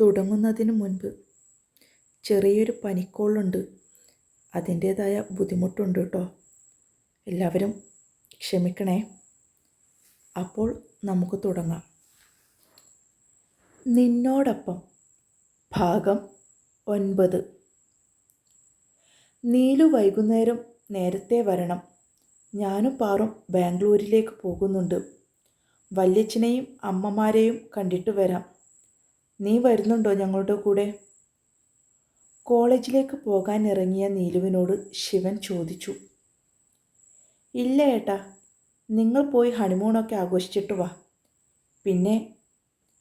തുടങ്ങുന്നതിന് മുൻപ് ചെറിയൊരു പനിക്കോളുണ്ട്. അതിന്റേതായ ബുദ്ധിമുട്ടുണ്ട് കേട്ടോ. എല്ലാവരും ക്ഷമിക്കണേ. അപ്പോൾ നമുക്ക് തുടങ്ങാം. നിന്നോടൊപ്പം ഭാഗം ഒൻപത്. നീലു വൈകുന്നേരം നേരത്തെ വരണം. ഞാനും പാറും ബാംഗ്ലൂരിലേക്ക് പോകുന്നുണ്ട്. വല്യച്ഛനെയും അമ്മമാരെയും കണ്ടിട്ട് വരാം. നീ വരുന്നുണ്ടോ ഞങ്ങളുടെ കൂടെ? കോളേജിലേക്ക് പോകാൻ ഇറങ്ങിയ നീലുവിനോട് ശിവൻ ചോദിച്ചു. ഇല്ല ഏട്ടാ നിങ്ങൾ പോയി ഹണിമൂണൊക്കെ ആഘോഷിച്ചിട്ട് വാ. പിന്നെ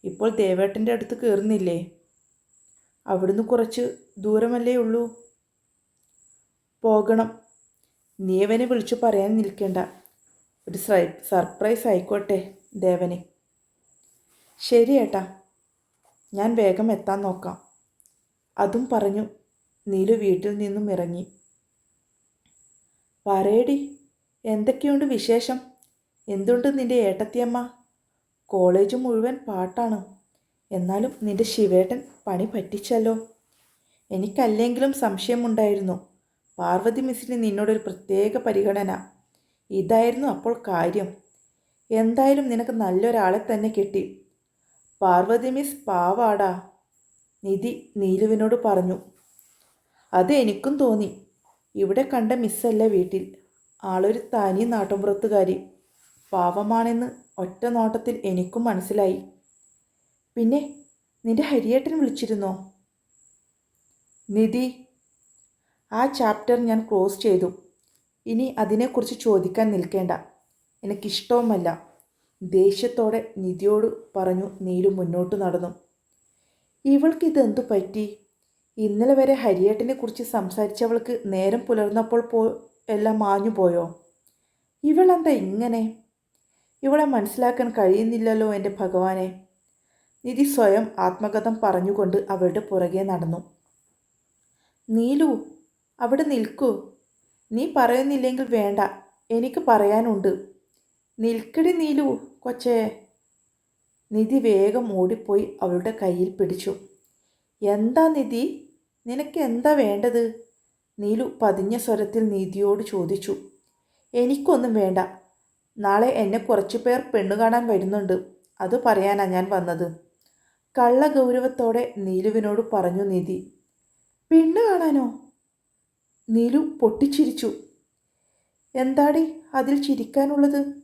ഇപ്പോൾ ദേവേട്ടന്റെ അടുത്ത് കയറുന്നില്ലേ? അവിടുന്ന് കുറച്ച് ദൂരമല്ലേ ഉള്ളൂ? പോകണം. നീവനെ വിളിച്ചു പറയാൻ നിൽക്കേണ്ട. ഒരു സർപ്രൈസ് ആയിക്കോട്ടെ ദേവനെ. ശരി ഏട്ടാ. ഞാൻ വേഗം എത്താൻ നോക്കാം. അതും പറഞ്ഞു നീലു വീട്ടിൽ നിന്നും ഇറങ്ങി. പറയടി എന്തൊക്കെയുണ്ട് വിശേഷം? എന്തുണ്ട് നിന്റെ ഏട്ടത്തിയമ്മ? കോളേജ് മുഴുവൻ പാട്ടാണ്. എന്നാലും നിന്റെ ശിവേട്ടൻ പണി പറ്റിച്ചല്ലോ. എനിക്കല്ലെങ്കിലും സംശയമുണ്ടായിരുന്നു. പാർവതി മിസ്സിന് നിന്നോടൊരു പ്രത്യേക പരിഗണന. ഇതായിരുന്നു അപ്പോൾ കാര്യം. എന്തായാലും നിനക്ക് നല്ലൊരാളെ തന്നെ കിട്ടി. പാർവതി മിസ് പാവാടാ. നിധി നീലുവിനോട് പറഞ്ഞു. അത് എനിക്കും തോന്നി. ഇവിടെ കണ്ട മിസ്സല്ല വീട്ടിൽ. ആളൊരു തനി നാട്ടുമ്പുറത്തുകാരി പാവമാണെന്ന് ഒറ്റ നോട്ടത്തിൽ എനിക്കും മനസ്സിലായി. പിന്നെ നിന്റെ ഹരിയേട്ടൻ വിളിച്ചിരുന്നോ? നിധി ആ ചാപ്റ്റർ ഞാൻ ക്ലോസ് ചെയ്തു. ഇനി അതിനെക്കുറിച്ച് ചോദിക്കാൻ നിൽക്കേണ്ട. എനിക്കിഷ്ടവുമല്ല. ദേഷ്യത്തോടെ നിധിയോട് പറഞ്ഞു നീലു മുന്നോട്ട് നടന്നു. ഇവൾക്ക് ഇതെന്തു പറ്റി? ഇന്നലെ വരെ ഹരിയേട്ടനെ കുറിച്ച് സംസാരിച്ചവൾക്ക് നേരം പുലർന്നപ്പോൾ പോ എല്ലാം മാഞ്ഞു പോയോ? ഇവളെന്താ ഇങ്ങനെ? ഇവളെ മനസ്സിലാക്കാൻ കഴിയുന്നില്ലല്ലോ എന്റെ ഭഗവാനെ. നിധി സ്വയം ആത്മകഥം പറഞ്ഞുകൊണ്ട് അവളുടെ പുറകെ നടന്നു. നീലു അവിടെ നിൽക്കൂ. നീ പറയുന്നില്ലെങ്കിൽ വേണ്ട. എനിക്ക് പറയാനുണ്ട്. നിൽക്കടി നീലു കൊച്ചേ. നിധി വേഗം ഓടിപ്പോയി അവളുടെ കയ്യിൽ പിടിച്ചു. എന്താ നിധി? നിനക്ക് എന്താ വേണ്ടത്? നീലു പതിഞ്ഞ സ്വരത്തിൽ നിധിയോട് ചോദിച്ചു. എനിക്കൊന്നും വേണ്ട. നാളെ എന്നെ കുറച്ചു പേർ പെണ്ണു കാണാൻ വരുന്നുണ്ട്. അത് പറയാനാ ഞാൻ വന്നത്. കള്ള ഗൗരവത്തോടെ നീലുവിനോട് പറഞ്ഞു നിധി. പെണ്ണ് കാണാനോ? നീലു പൊട്ടിച്ചിരിച്ചു. എന്താടി അതിൽ ചിരിക്കാനുള്ളത്?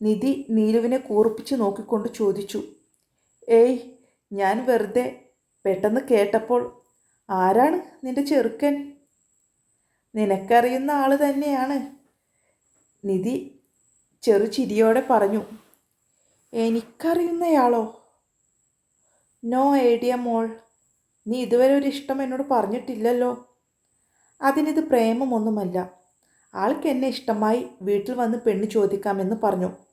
നിധി നീലുവിനെ കൂർപ്പിച്ച് നോക്കിക്കൊണ്ട് ചോദിച്ചു ഏയ് ഞാൻ വെറുതെ പെട്ടെന്ന് കേട്ടപ്പോൾ ആരാണ് നിന്റെ ചെറുക്കൻ? നിനക്കറിയുന്ന ആൾ തന്നെയാണ്. നിധി ചെറു ചിരിയോടെ പറഞ്ഞു എനിക്കറിയുന്നയാളോ? നോ ഐഡിയ മോൾ. നീ ഇതുവരെ ഒരു ഇഷ്ടം എന്നോട് പറഞ്ഞിട്ടില്ലല്ലോ. അതിനിത് പ്രേമമൊന്നുമല്ല. ആൾക്ക് എന്നെ ഇഷ്ടമായി വീട്ടിൽ വന്ന് പെണ്ണ് ചോദിക്കാമെന്ന് പറഞ്ഞു.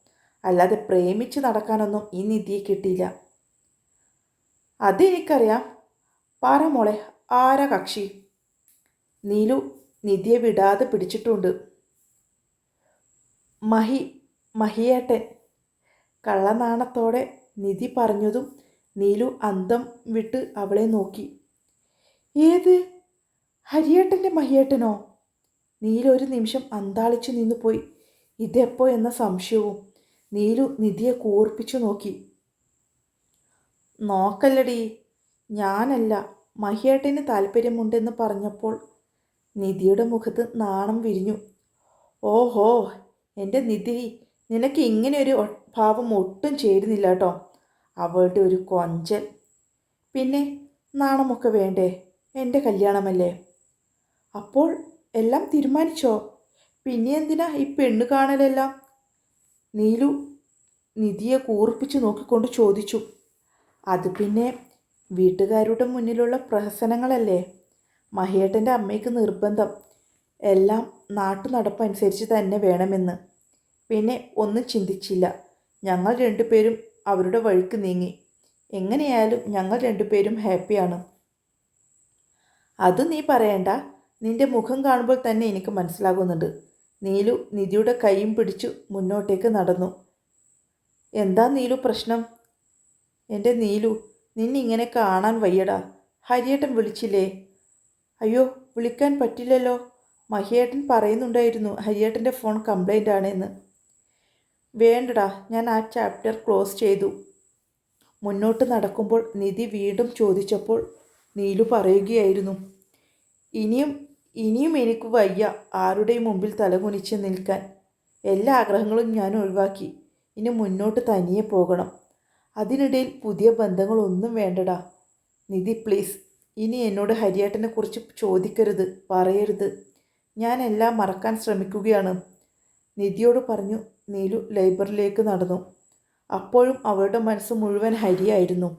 അല്ലാതെ പ്രേമിച്ച് നടക്കാനൊന്നും ഈ നിധിയെ കിട്ടിയില്ല. അതെനിക്കറിയാം. പാറ മോളെ ആരാ കക്ഷി? നീലു നിധിയെ വിടാതെ പിടിച്ചിട്ടുണ്ട്. മഹി മഹിയേട്ടൻ. കള്ളനാണത്തോടെ നിധി പറഞ്ഞതും നീലു അന്തം വിട്ട് അവളെ നോക്കി. ഏത്? ഹരിയേട്ടന്റെ മഹിയേട്ടനോ? നീലൊരു നിമിഷം അന്താളിച്ചു നിന്നുപോയി. ഇതെപ്പോ എന്ന സംശയവും. നീലു നിധിയെ കൂർപ്പിച്ചു നോക്കി. നോക്കല്ലടി ഞാനല്ല. മഹിയേട്ടന് താല്പര്യമുണ്ടെന്ന് പറഞ്ഞപ്പോൾ നിധിയുടെ മുഖത്ത് നാണം വിരിഞ്ഞു. ഓഹോ എന്റെ നിധി നിനക്ക് ഇങ്ങനെ ഒരു ഭാവം ഒട്ടും ചേരുന്നില്ല കേട്ടോ അവളുടെ ഒരു കൊഞ്ചൽ പിന്നെ നാണമൊക്കെ വേണ്ടേ? എന്റെ കല്യാണമല്ലേ? അപ്പോൾ എല്ലാം തീരുമാനിച്ചോ? പിന്നെ എന്തിനാ ഈ പെണ്ണ് കാണലെല്ലാം? നീലു നിധിയെ കൂർപ്പിച്ച് നോക്കിക്കൊണ്ട് ചോദിച്ചു. അത് പിന്നെ വീട്ടുകാരുടെ മുന്നിലുള്ള പ്രഹസനങ്ങളല്ലേ? മഹിയേട്ടന്റെ അമ്മയ്ക്ക് നിർബന്ധം. എല്ലാം നാട്ടു നടപ്പനുസരിച്ച് തന്നെ വേണമെന്ന്. പിന്നെ ഒന്നും ചിന്തിച്ചില്ല. ഞങ്ങൾ രണ്ടുപേരും അവരുടെ വഴിക്ക് നീങ്ങി. എങ്ങനെയായാലും ഞങ്ങൾ രണ്ടുപേരും ഹാപ്പിയാണ്. അത് നീ പറയണ്ട. നിന്റെ മുഖം കാണുമ്പോൾ തന്നെ എനിക്ക് മനസ്സിലാകുന്നുണ്ട്. നീലു നിധിയുടെ കൈയും പിടിച്ചു മുന്നോട്ടേക്ക് നടന്നു. എന്താ നീലു പ്രശ്നം? എന്റെ നീലു നിന്നിങ്ങനെ കാണാൻ വയ്യടാ. ഹരിയേട്ടൻ വിളിച്ചില്ലേ? അയ്യോ വിളിക്കാൻ പറ്റില്ലല്ലോ. മഹിയേട്ടൻ പറയുന്നുണ്ടായിരുന്നു ഹരിയേട്ടന്റെ ഫോൺ കംപ്ലൈന്റ് ആണെന്ന്. വേണ്ടടാ ഞാൻ ആ ചാപ്റ്റർ ക്ലോസ് ചെയ്തു. മുന്നോട്ട് നടക്കുമ്പോൾ നിധി വീണ്ടും ചോദിച്ചപ്പോൾ നീലു പറയുകയായിരുന്നു. ഇനിയും ഇനിയും എനിക്ക് വയ്യ ആരുടെയും മുമ്പിൽ തലകുനിച്ച് നിൽക്കാൻ. എല്ലാ ആഗ്രഹങ്ങളും ഞാൻ ഒഴിവാക്കി. ഇനി മുന്നോട്ട് തനിയെ പോകണം. അതിനിടയിൽ പുതിയ ബന്ധങ്ങളൊന്നും വേണ്ടടാ. നിധി പ്ലീസ്. ഇനി എന്നോട് ഹരിയേട്ടനെ കുറിച്ച് ചോദിക്കരുത് പറയരുത്. ഞാൻ എല്ലാം മറക്കാൻ ശ്രമിക്കുകയാണ്. നിധിയോട് പറഞ്ഞു നീലു ലൈബ്രറിയിലേക്ക് നടന്നു. അപ്പോഴും അവളുടെ മനസ്സ് മുഴുവൻ ഹരിയായിരുന്നു.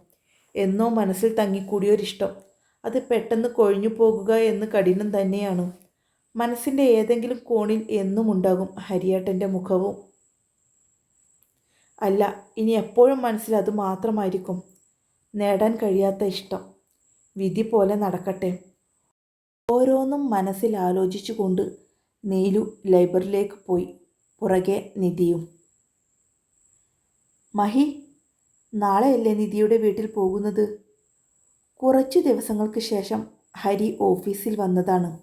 എന്നോ മനസ്സിൽ തങ്ങിക്കൂടിയൊരിഷ്ടം അത് പെട്ടെന്ന് കൊഴിഞ്ഞു പോകുക എന്ന് കഠിനം തന്നെയാണ്. മനസ്സിന്റെ ഏതെങ്കിലും കോണിൽ എന്നും ഉണ്ടാകും ഹരിയേട്ടന്റെ മുഖവും. അല്ല ഇനി എപ്പോഴും മനസ്സിൽ അത് മാത്രമായിരിക്കും. നേടാൻ കഴിയാത്ത ഇഷ്ടം. വിധി പോലെ നടക്കട്ടെ. ഓരോന്നും മനസ്സിൽ ആലോചിച്ചുകൊണ്ട് നീലു ലൈബ്രറിയിലേക്ക് പോയി. പുറകെ നിധിയും. മഹി നാളെയല്ലേ നിധിയുടെ വീട്ടിൽ പോകുന്നത്? കുറച്ച് ദിവസങ്ങൾക്ക് ശേഷം ഹരി ഓഫീസിൽ വന്നതാണ്.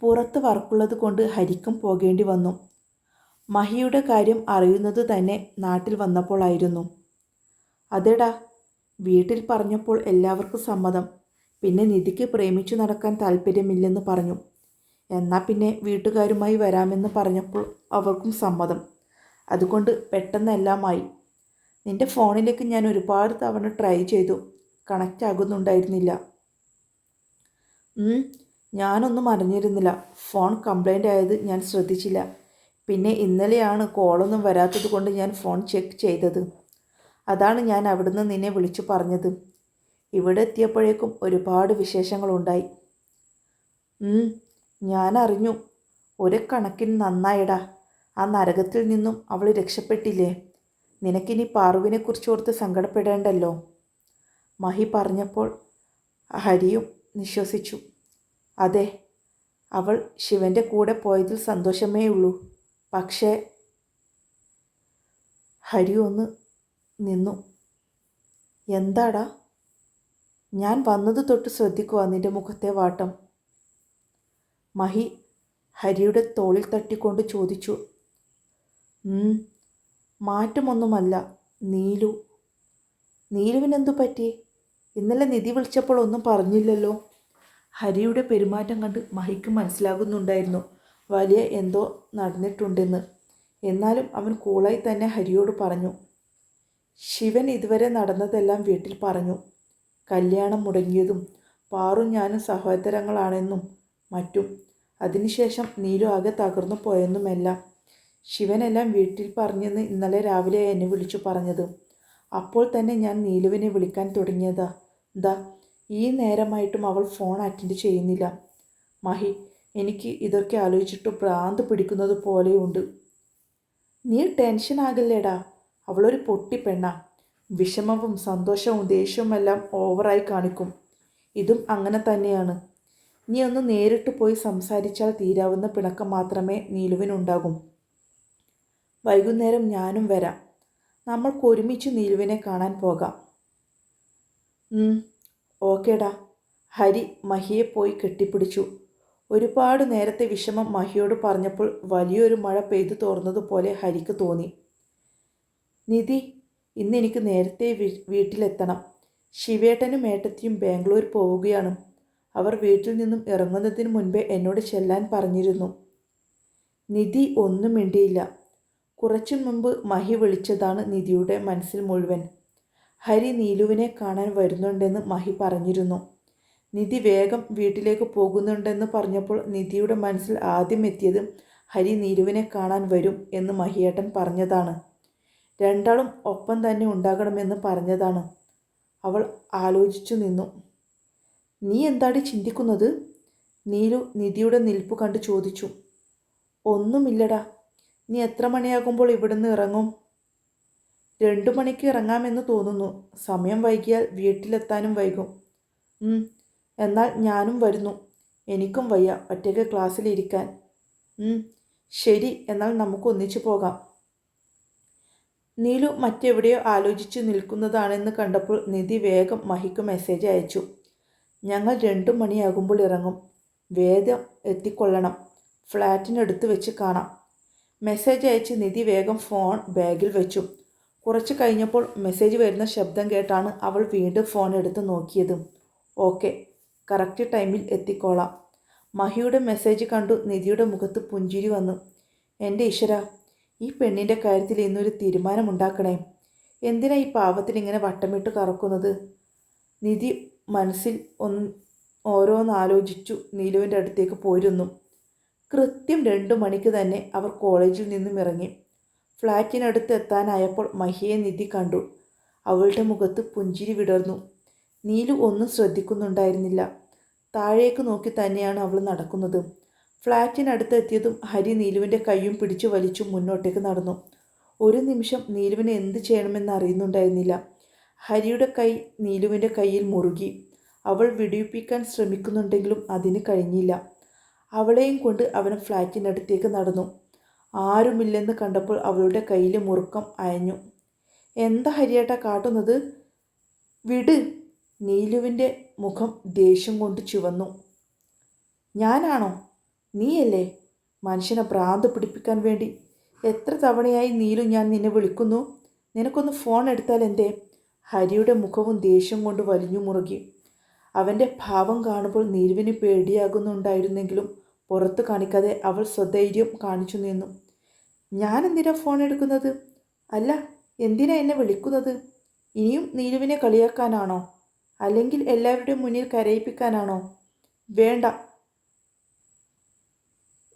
പുറത്ത് വർക്കുള്ളത് കൊണ്ട് ഹരിക്കും പോകേണ്ടി വന്നു. മഹിയുടെ കാര്യം അറിയുന്നത് തന്നെ നാട്ടിൽ വന്നപ്പോഴായിരുന്നു അതെടാ വീട്ടിൽ പറഞ്ഞപ്പോൾ എല്ലാവർക്കും സമ്മതം. പിന്നെ നിധിക്ക് പ്രേമിച്ചു നടക്കാൻ താല്പര്യമില്ലെന്ന് പറഞ്ഞു. എന്നാൽ പിന്നെ വീട്ടുകാരുമായി വരാമെന്ന് പറഞ്ഞപ്പോൾ അവർക്കും സമ്മതം. അതുകൊണ്ട് പെട്ടെന്നെല്ലാമായി നിന്റെ ഫോണിലേക്ക് ഞാൻ ഒരുപാട് തവണ ട്രൈ ചെയ്തു. കണക്റ്റ് ആകുന്നുണ്ടായിരുന്നില്ല ഞാനൊന്നും അറിഞ്ഞിരുന്നില്ല. ഫോൺ കംപ്ലൈന്റ് ആയത് ഞാൻ ശ്രദ്ധിച്ചില്ല. പിന്നെ ഇന്നലെയാണ് കോളൊന്നും വരാത്തത് കൊണ്ട് ഞാൻ ഫോൺ ചെക്ക് ചെയ്തത്. അതാണ് ഞാൻ അവിടുന്ന് നിന്നെ വിളിച്ചു പറഞ്ഞത്. ഇവിടെ എത്തിയപ്പോഴേക്കും ഒരുപാട് വിശേഷങ്ങളുണ്ടായി. ഞാൻ അറിഞ്ഞു. ഒരു കണക്കിന് നന്നായിടാ. ആ നരകത്തിൽ നിന്നും അവൾ രക്ഷപ്പെട്ടില്ലേ? നിനക്കിനി പാറുവിനെക്കുറിച്ച് ഓർത്ത് സങ്കടപ്പെടേണ്ടല്ലോ. മഹി പറഞ്ഞപ്പോൾ ഹരിയും നിശ്വസിച്ചു. അതെ അവൾ ശിവന്റെ കൂടെ പോയതിൽ സന്തോഷമേ ഉള്ളൂ പക്ഷേ ഹരി ഒന്ന് നിന്നു. എന്താടാ? ഞാൻ വന്നത് തൊട്ട് ശ്രദ്ധിക്കുക നിന്റെ മുഖത്തെ വാട്ടം. മഹി ഹരിയുടെ തോളിൽ തട്ടിക്കൊണ്ട് ചോദിച്ചു. മാറ്റമൊന്നുമല്ല നീലു. നീലുവിനെന്തു പറ്റി? ഇന്നലെ നിധി വിളിച്ചപ്പോൾ ഒന്നും പറഞ്ഞില്ലല്ലോ. ഹരിയുടെ പെരുമാറ്റം കണ്ട് മഹിക്ക് മനസ്സിലാകുന്നുണ്ടായിരുന്നു. വലിയ എന്തോ നടന്നിട്ടുണ്ടെന്ന്. എന്നാലും അവൻ കൂളായി തന്നെ ഹരിയോട് പറഞ്ഞു. ശിവൻ ഇതുവരെ നടന്നതെല്ലാം വീട്ടിൽ പറഞ്ഞു. കല്യാണം മുടങ്ങിയതും പാറും ഞാനും സഹോദരങ്ങളാണെന്നും മറ്റും. അതിനുശേഷം നീലു ആകെ തകർന്നു പോയെന്നുമെല്ലാം. ശിവനെല്ലാം വീട്ടിൽ പറഞ്ഞെന്ന് ഇന്നലെ രാവിലെ എന്നെ വിളിച്ചു പറഞ്ഞത്. അപ്പോൾ തന്നെ ഞാൻ നീലുവിനെ വിളിക്കാൻ തുടങ്ങിയതാ. ദാ ഈ നേരമായിട്ടും അവൾ ഫോൺ അറ്റൻഡ് ചെയ്യുന്നില്ല. മഹി എനിക്ക് ഇതൊക്കെ ആലോചിച്ചിട്ട് ഭ്രാന്ത് പിടിക്കുന്നത് പോലെയുണ്ട്. നീ ടെൻഷൻ ആകല്ലേടാ. അവളൊരു പൊട്ടി പെണ്ണ. വിഷമവും സന്തോഷവും ദേഷ്യവും എല്ലാം ഓവറായി കാണിക്കും. ഇതും അങ്ങനെ തന്നെയാണ്. നീ ഒന്ന് നേരിട്ട് പോയി സംസാരിച്ചാൽ തീരാവുന്ന പിണക്കം മാത്രമേ നീലുവിനുണ്ടാകും. വൈകുന്നേരം ഞാനും വരാം. നമ്മൾക്ക് ഒരുമിച്ച് നീലുവിനെ കാണാൻ പോകാം. ഓക്കേടാ. ഹരി മഹിയെ പോയി കെട്ടിപ്പിടിച്ചു. ഒരുപാട് നേരത്തെ വിഷമം മഹിയോട് പറഞ്ഞപ്പോൾ വലിയൊരു മഴ പെയ്തു തോർന്നതുപോലെ ഹരിക്ക് തോന്നി. നിധി ഇന്ന് എനിക്ക് നേരത്തെ വീട്ടിലെത്തണം. ശിവേട്ടനും ഏട്ടത്തിയും ബാംഗ്ലൂർ പോവുകയാണ്. അവർ വീട്ടിൽ നിന്നും ഇറങ്ങുന്നതിന് മുൻപേ എന്നോട് ചെല്ലാൻ പറഞ്ഞിരുന്നു. നിധി ഒന്നും മിണ്ടിയില്ല. കുറച്ചു മുമ്പ് മഹി വിളിച്ചതാണ് നിധിയുടെ മനസ്സിൽ മുഴുവൻ. ഹരി നീലുവിനെ കാണാൻ വരുന്നുണ്ടെന്ന് മഹി പറഞ്ഞിരുന്നു. നിധി വേഗം വീട്ടിലേക്ക് പോകുന്നുണ്ടെന്ന് പറഞ്ഞപ്പോൾ നിധിയുടെ മനസ്സിൽ ആദ്യം എത്തിയത് ഹരി നീലുവിനെ കാണാൻ വരും എന്ന് മഹിയേട്ടൻ പറഞ്ഞതാണ്. രണ്ടാളും ഒപ്പം തന്നെ ഉണ്ടാകണമെന്ന് പറഞ്ഞതാണ്. അവൾ ആലോചിച്ചു നിന്നു. നീ എന്താണ് ചിന്തിക്കുന്നത്? നീലു നിധിയുടെ നിൽപ്പ് കണ്ട് ചോദിച്ചു. ഒന്നുമില്ലടാ. നീ എത്ര മണിയാകുമ്പോൾ ഇവിടുന്ന് ഇറങ്ങും? രണ്ടു മണിക്ക് ഇറങ്ങാമെന്ന് തോന്നുന്നു. സമയം വൈകിയാൽ വീട്ടിലെത്താനും വൈകും. എന്നാൽ ഞാനും വരുന്നു. എനിക്കും വയ്യ ഒറ്റയ്ക്ക് ക്ലാസ്സിലിരിക്കാൻ ശരി എന്നാൽ നമുക്ക് ഒന്നിച്ചു പോകാം. നീലു മറ്റെവിടെയോ ആലോചിച്ച് നിൽക്കുന്നതാണെന്ന് കണ്ടപ്പോൾ നിധി വേഗം മഹിക്ക് മെസ്സേജ് അയച്ചു. ഞങ്ങൾ രണ്ടു മണിയാകുമ്പോൾ ഇറങ്ങും. വേഗം എത്തിക്കൊള്ളണം. ഫ്ലാറ്റിനടുത്ത് വെച്ച് കാണാം. മെസ്സേജ് അയച്ച് നിധി വേഗം ഫോൺ ബാഗിൽ വെച്ചു. കുറച്ച് കഴിഞ്ഞപ്പോൾ മെസ്സേജ് വരുന്ന ശബ്ദം കേട്ടാണ് അവൾ വീണ്ടും ഫോൺ എടുത്ത് നോക്കിയത്. ഓക്കെ കറക്റ്റ് ടൈമിൽ എത്തിക്കോളാം. മഹിയുടെ മെസ്സേജ് കണ്ടു നിധിയുടെ മുഖത്ത് പുഞ്ചിരി വന്നു. എന്റെ ഈശ്വര ഈ പെണ്ണിന്റെ കാര്യത്തിൽ ഇന്നൊരു തീരുമാനമുണ്ടാക്കണേ എന്തിനാ ഈ പാവത്തിന് ഇങ്ങനെ വട്ടമിട്ട് കറക്കുന്നത്? നിധി മനസ്സിൽ ഒന്ന് ഓരോന്നാലോചിച്ചു നീലുവിന്റെ അടുത്തേക്ക് പോയിരുന്നു. കൃത്യം രണ്ടു മണിക്ക് തന്നെ അവർ കോളേജിൽ നിന്നും ഇറങ്ങി. ഫ്ലാറ്റിനടുത്ത് എത്താനായപ്പോൾ മഹിയെ നിധി കണ്ടു. അവളുടെ മുഖത്ത് പുഞ്ചിരി വിടർന്നു. നീലു ഒന്നും ശ്രദ്ധിക്കുന്നുണ്ടായിരുന്നില്ല. താഴേക്ക് നോക്കി തന്നെയാണ് അവൾ നടക്കുന്നത്. ഫ്ലാറ്റിനടുത്ത് എത്തിയതും ഹരി നീലുവിന്റെ കൈയും പിടിച്ചു വലിച്ചു മുന്നോട്ടേക്ക് നടന്നു. ഒരു നിമിഷം നീലുവിന് എന്ത് ചെയ്യണമെന്ന് അറിയുന്നുണ്ടായിരുന്നില്ല. ഹരിയുടെ കൈ നീലുവിന്റെ കയ്യിൽ മുറുകി. അവൾ വിടിയിപ്പിക്കാൻ ശ്രമിക്കുന്നുണ്ടെങ്കിലും അതിന് കഴിഞ്ഞില്ല. അവളെയും കൊണ്ട് അവൻ ഫ്ലാറ്റിനടുത്തേക്ക് നടന്നു. ആരുമില്ലെന്ന് കണ്ടപ്പോൾ അവളുടെ കയ്യിൽ മുറുക്കം അയഞ്ഞു. എന്താ ഹരിയേട്ട കാട്ടുന്നത്? വിട്. നീലുവിന്റെ മുഖം ദേഷ്യം കൊണ്ട് ചുവന്നു. ഞാനാണോ? നീയല്ലേ? മനുഷ്യനെ ഭ്രാന്ത് പിടിപ്പിക്കാൻ വേണ്ടി എത്ര തവണയായി നീലു ഞാൻ നിന്നെ വിളിക്കുന്നു? നിനക്കൊന്ന് ഫോൺ എടുത്താൽ എന്തേ? ഹരിയുടെ മുഖവും ദേഷ്യം കൊണ്ട് വലിഞ്ഞു മുറുകി. അവന്റെ ഭാവം കാണുമ്പോൾ നീലുവിന് പേടിയാകുന്നുണ്ടായിരുന്നെങ്കിലും പുറത്ത് കാണിക്കാതെ അവൾ സ്വധൈര്യം കാണിച്ചു നിന്നു. ഞാൻ എന്തിനാ ഫോൺ എടുക്കുന്നത്? അല്ല എന്തിനാ എന്നെ വിളിക്കുന്നത്? ഇനിയും നീലുവിനെ കളിയാക്കാനാണോ? അല്ലെങ്കിൽ എല്ലാവരുടെയും മുന്നിൽ കരയിപ്പിക്കാനാണോ? വേണ്ട.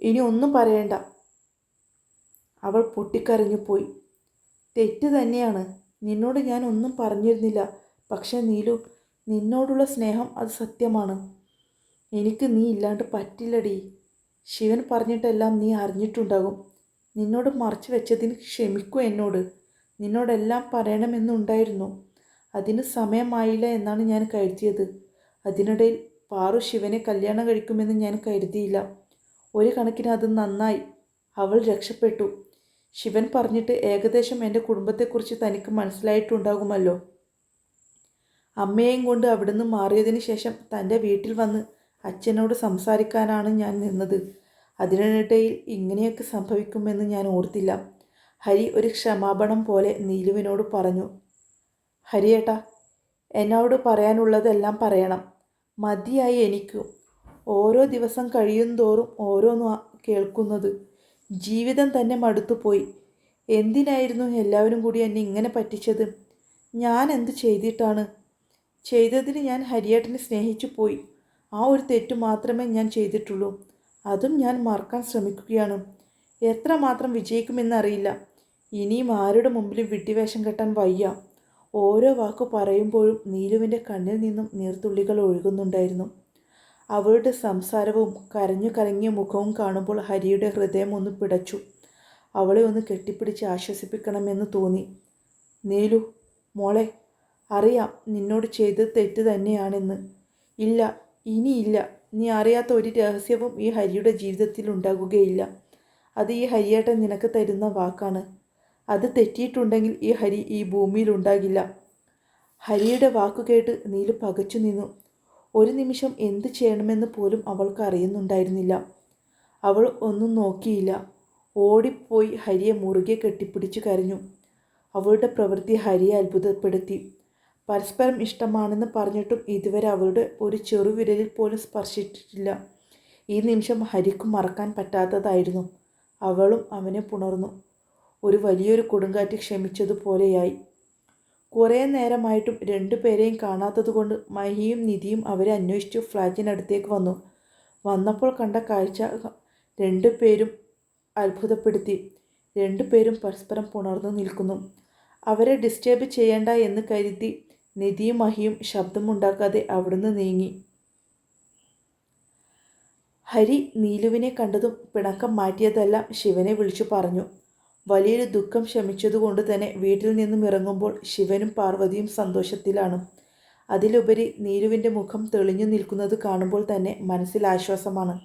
ഇനി ഒന്നും പറയണ്ട. അവൾ പൊട്ടിക്കരഞ്ഞു പോയി. തെറ്റ് തന്നെയാണ്. നിന്നോട് ഞാൻ ഒന്നും പറഞ്ഞിരുന്നില്ല. പക്ഷെ നീലു നിന്നോടുള്ള സ്നേഹം അത് സത്യമാണ്. എനിക്ക് നീ ഇല്ലാണ്ട് പറ്റില്ലടി. ശിവൻ പറഞ്ഞിട്ടെല്ലാം നീ അറിഞ്ഞിട്ടുണ്ടാകും. നിന്നോട് മറച്ചു വെച്ചതിന് ക്ഷമിക്കൂ എന്നോട്. നിന്നോടെല്ലാം പറയണമെന്നുണ്ടായിരുന്നു. അതിന് സമയമായില്ല എന്നാണ് ഞാൻ കരുതിയത്. അതിനിടയിൽ പാറു ശിവനെ കല്യാണം കഴിക്കുമെന്ന് ഞാൻ കരുതിയില്ല. ഒരു കണക്കിന് അത് നന്നായി. അവൾ രക്ഷപ്പെട്ടു. ശിവൻ പറഞ്ഞിട്ട് ഏകദേശം എന്റെ കുടുംബത്തെക്കുറിച്ച് തനിക്ക് മനസ്സിലായിട്ടുണ്ടാകുമല്ലോ. അമ്മയെയും കൊണ്ട് അവിടുന്ന് മാറിയതിന് ശേഷം തന്റെ വീട്ടിൽ വന്ന് അച്ഛനോട് സംസാരിക്കാനാണ് ഞാൻ നിന്നത്. അതിനിടയിൽ ഇങ്ങനെയൊക്കെ സംഭവിക്കുമെന്ന് ഞാൻ ഓർത്തില്ല. ഹരി ഒരു ക്ഷമാപണം പോലെ നീലുവിനോട് പറഞ്ഞു ഹരിയേട്ടാ എന്നോട് പറയാനുള്ളതെല്ലാം പറയണം. മതിയായി എനിക്കും. ഓരോ ദിവസം കഴിയുന്തോറും ഓരോന്ന് കേൾക്കുന്നത്. ജീവിതം തന്നെ മടുത്തുപോയി എന്തിനായിരുന്നു എല്ലാവരും കൂടി എന്നെ ഇങ്ങനെ പറ്റിച്ചത്? ഞാൻ എന്ത് ചെയ്തിട്ടാണ്? ചെയ്തതിന് ഞാൻ ഹരിയേട്ടനെ സ്നേഹിച്ചു പോയി. ആ ഒരു തെറ്റ് മാത്രമേ ഞാൻ ചെയ്തിട്ടുള്ളൂ. അതും ഞാൻ മറക്കാൻ ശ്രമിക്കുകയാണ്. എത്ര എത്രമാത്രം വിജയിക്കുമെന്നറിയില്ല. ഇനിയും ആരുടെ മുമ്പിലും വിട്ടിവേഷം കെട്ടാൻ വയ്യ. ഓരോ വാക്ക് പറയുമ്പോഴും നീലുവിന്റെ കണ്ണിൽ നിന്നും നീർത്തുള്ളികൾ ഒഴുകുന്നുണ്ടായിരുന്നു. അവളുടെ സംസാരവും കരഞ്ഞു കലങ്ങിയ മുഖവും കാണുമ്പോൾ ഹരിയുടെ ഹൃദയം ഒന്ന് പിടച്ചു. അവളെ ഒന്ന് കെട്ടിപ്പിടിച്ച് ആശ്വസിപ്പിക്കണമെന്ന് തോന്നി. നീലു മോളെ അറിയാം നിന്നോട് ചെയ്തത് തെറ്റ് തന്നെയാണെന്ന്. ഇല്ല ഇനിയില്ല. നീ അറിയാത്ത ഒരു രഹസ്യവും ഈ ഹരിയുടെ ജീവിതത്തിൽ ഉണ്ടാകുകയില്ല. അത് ഈ ഹരിയേട്ടൻ നിനക്ക് തരുന്ന വാക്കാണ്. അത് തെറ്റിയിട്ടുണ്ടെങ്കിൽ ഈ ഹരി ഈ ഭൂമിയിൽ ഉണ്ടാകില്ല. ഹരിയുടെ വാക്കു കേട്ട് നീലു പകച്ചു നിന്നു. ഒരു നിമിഷം എന്ത് ചെയ്യണമെന്ന് പോലും അവൾക്ക് അറിയുന്നുണ്ടായിരുന്നില്ല. അവൾ ഒന്നും നോക്കിയില്ല. ഓടിപ്പോയി ഹരിയെ മുറുകെ കെട്ടിപ്പിടിച്ചു കരഞ്ഞു. അവളുടെ പ്രവൃത്തി ഹരിയെ അത്ഭുതപ്പെടുത്തി. പരസ്പരം ഇഷ്ടമാണെന്ന് പറഞ്ഞിട്ടും ഇതുവരെ അവരുടെ ഒരു ചെറുവിരലിൽ പോലും സ്പർശിച്ചിട്ടില്ല. ഈ നിമിഷം ഹരിക്കും മറക്കാൻ പറ്റാത്തതായിരുന്നു. അവളും അവനെ പുണർന്നു. ഒരു വലിയൊരു കൊടുങ്കാറ്റ് ക്ഷമിച്ചതുപോലെയായി. കുറേ നേരമായിട്ടും രണ്ടുപേരെയും കാണാത്തതുകൊണ്ട് മഹിയും നിധിയും അവരെ അന്വേഷിച്ചു ഫ്ലാറ്റിനടുത്തേക്ക് വന്നു. വന്നപ്പോൾ കണ്ട കാഴ്ച രണ്ടുപേരും അത്ഭുതപ്പെടുത്തി. രണ്ടുപേരും പരസ്പരം പുണർന്നു നിൽക്കുന്നു. അവരെ ഡിസ്റ്റേബ് ചെയ്യേണ്ട എന്ന് കരുതി നിധിയും മഹിയും ശബ്ദമുണ്ടാക്കാതെ അവിടുന്ന് നീങ്ങി. ഹരി നീലുവിനെ കണ്ടതും പിണക്കം മാറ്റിയതെല്ലാം ശിവനെ വിളിച്ചു പറഞ്ഞു. വലിയൊരു ദുഃഖം ശമിച്ചതുകൊണ്ട് തന്നെ വീട്ടിൽ നിന്നും ഇറങ്ങുമ്പോൾ ശിവനും പാർവതിയും സന്തോഷത്തിലാണ്. അതിലുപരി നീലുവിന്റെ മുഖം തെളിഞ്ഞു നിൽക്കുന്നത് കാണുമ്പോൾ തന്നെ മനസ്സിൽ ആശ്വാസമാണ്.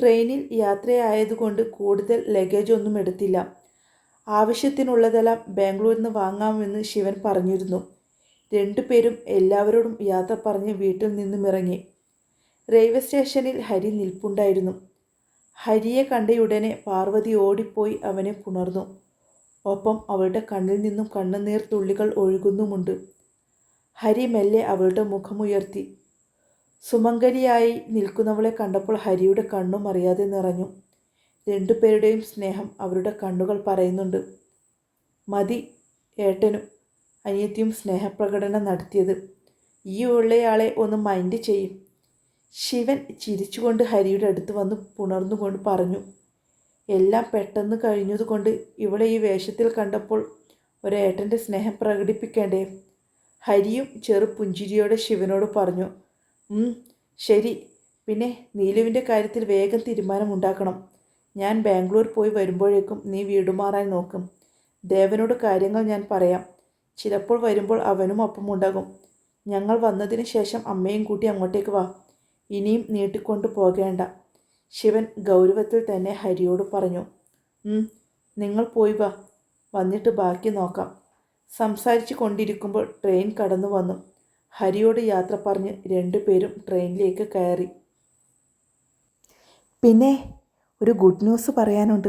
ട്രെയിനിൽ യാത്രയായതുകൊണ്ട് കൂടുതൽ ലഗേജ് ഒന്നും എടുത്തില്ല. ആവശ്യത്തിനുള്ളതെല്ലാം ബാംഗ്ലൂരിൽ നിന്ന് വാങ്ങാമെന്ന് ശിവൻ പറഞ്ഞിരുന്നു. രണ്ടുപേരും എല്ലാവരോടും യാത്ര പറഞ്ഞ് വീട്ടിൽ നിന്നും ഇറങ്ങി. റെയിൽവേ സ്റ്റേഷനിൽ ഹരി നിൽപ്പുണ്ടായിരുന്നു. ഹരിയെ കണ്ടയുടനെ പാർവതി ഓടിപ്പോയി അവനെ പുണർന്നു. ഒപ്പം അവളുടെ കണ്ണിൽ നിന്നും കണ്ണുനീർ തുള്ളികൾ ഒഴുകുന്നുമുണ്ട്. ഹരി മെല്ലെ അവളുടെ മുഖമുയർത്തി. സുമംഗലിയായി നിൽക്കുന്നവളെ കണ്ടപ്പോൾ ഹരിയുടെ കണ്ണും അറിയാതെ നിറഞ്ഞു. രണ്ടുപേരുടെയും സ്നേഹം അവരുടെ കണ്ണുകൾ പറയുന്നുണ്ട്. മതി ഏട്ടനും. അനിയത്തിയും സ്നേഹപ്രകടനം നടത്തിയത്. ഈ ഉള്ളയാളെ ഒന്ന് മൈൻഡ് ചെയ്യും. ശിവൻ ചിരിച്ചുകൊണ്ട് ഹരിയുടെ അടുത്ത് വന്ന് പുണർന്നുകൊണ്ട് പറഞ്ഞു എല്ലാം പെട്ടെന്ന് കഴിഞ്ഞതുകൊണ്ട് ഇവളെ ഈ വേഷത്തിൽ കണ്ടപ്പോൾ ഒരേട്ടന്റെ സ്നേഹം പ്രകടിപ്പിക്കേണ്ടേ? ഹരിയും ചെറു പുഞ്ചിരിയോടെ ശിവനോട് പറഞ്ഞു ശരി. പിന്നെ നീലുവിന്റെ കാര്യത്തിൽ വേഗം തീരുമാനമുണ്ടാക്കണം. ഞാൻ ബാംഗ്ലൂർ പോയി വരുമ്പോഴേക്കും നീ വീടുമാറാൻ നോക്കും. ദേവനോട് കാര്യങ്ങൾ ഞാൻ പറയാം. ചിലപ്പോൾ വരുമ്പോൾ അവനും ഒപ്പമുണ്ടാകും. ഞങ്ങൾ വന്നതിന് ശേഷം അമ്മയും കൂട്ടി അങ്ങോട്ടേക്ക് വാ. ഇനിയും നീട്ടിക്കൊണ്ടു പോകേണ്ട. ശിവൻ ഗൗരവത്തിൽ തന്നെ ഹരിയോട് പറഞ്ഞു. നിങ്ങൾ പോയി വാ. വന്നിട്ട് ബാക്കി നോക്കാം. സംസാരിച്ചു കൊണ്ടിരിക്കുമ്പോൾ ട്രെയിൻ കടന്നു വന്നു. ഹരിയോട് യാത്ര പറഞ്ഞ് രണ്ടുപേരും ട്രെയിനിലേക്ക് കയറി. പിന്നെ ഒരു ഗുഡ് ന്യൂസ് പറയാനുണ്ട്.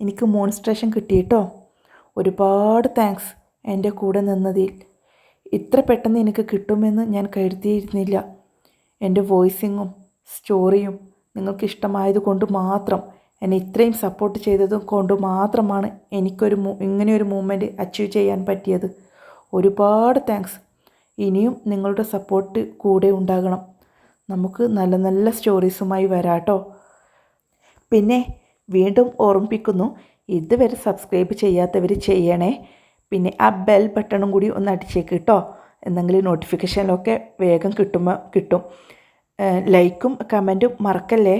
എനിക്ക് മോൺസ്ട്രേഷൻ കിട്ടിയിട്ടോ? ഒരുപാട് താങ്ക്സ്. എന്റെ കൂടെ നിന്നതിൽ ഇത്ര പെട്ടെന്ന് എനിക്ക് കിട്ടുമെന്ന് ഞാൻ കരുതിയിരുന്നില്ല. എന്റെ വോയിസിങ്ങും സ്റ്റോറിയും നിങ്ങൾക്ക് ഇഷ്ടമായത് കൊണ്ട് മാത്രം എന്നെ ഇത്രയും സപ്പോർട്ട് ചെയ്തത് കൊണ്ട് മാത്രമാണ് എനിക്കൊരു ഇങ്ങനെയൊരു മൂമെന്റ് അച്ചീവ് ചെയ്യാൻ പറ്റിയത്. ഒരുപാട് താങ്ക്സ്. ഇനിയും നിങ്ങളുടെ സപ്പോർട്ട് കൂടെ ഉണ്ടാകണം. നമുക്ക് നല്ല നല്ല സ്റ്റോറീസുമായി വരാട്ടോ. പിന്നെ വീണ്ടും ഓർമ്മിപ്പിക്കുന്നു ഇതുവരെ സബ്സ്ക്രൈബ് ചെയ്യാത്തവർ ചെയ്യണേ. പിന്നെ ആ ബെൽ ബട്ടണും കൂടി ഒന്ന് അടിച്ചേക്ക് കേട്ടോ എന്തെങ്കിലും നോട്ടിഫിക്കേഷനിലൊക്കെ വേഗം കിട്ടുമ്പോൾ കിട്ടും. ലൈക്കും കമന്റും മറക്കല്ലേ?